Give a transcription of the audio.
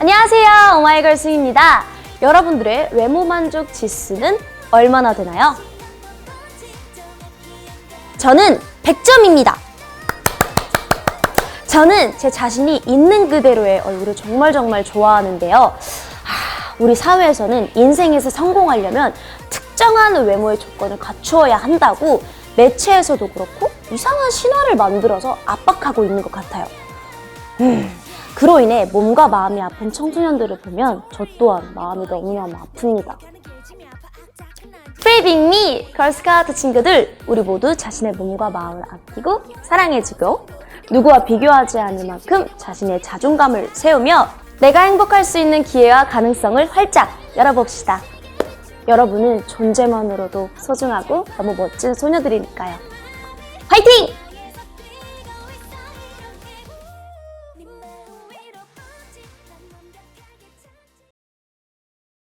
안녕하세요. 오마이걸 승입니다. 여러분들의 외모 만족 지수는 얼마나 되나요? 저는 100점입니다. 저는 제 자신이 있는 그대로의 얼굴을 정말 정말 좋아하는데요. 아, 우리 사회에서는 인생에서 성공하려면 특정한 외모의 조건을 갖추어야 한다고 매체에서도 그렇고 이상한 신화를 만들어서 압박하고 있는 것 같아요. 그로 인해 몸과 마음이 아픈 청소년들을 보면 저 또한 마음이 너무너무 아픕니다. 프리빙미 걸스카우트 친구들 우리 모두 자신의 몸과 마음을 아끼고 사랑해주고 누구와 비교하지 않을 만큼 자신의 자존감을 세우며 내가 행복할 수 있는 기회와 가능성을 활짝 열어봅시다. 여러분은 존재만으로도 소중하고 너무 멋진 소녀들이니까요. 화이팅!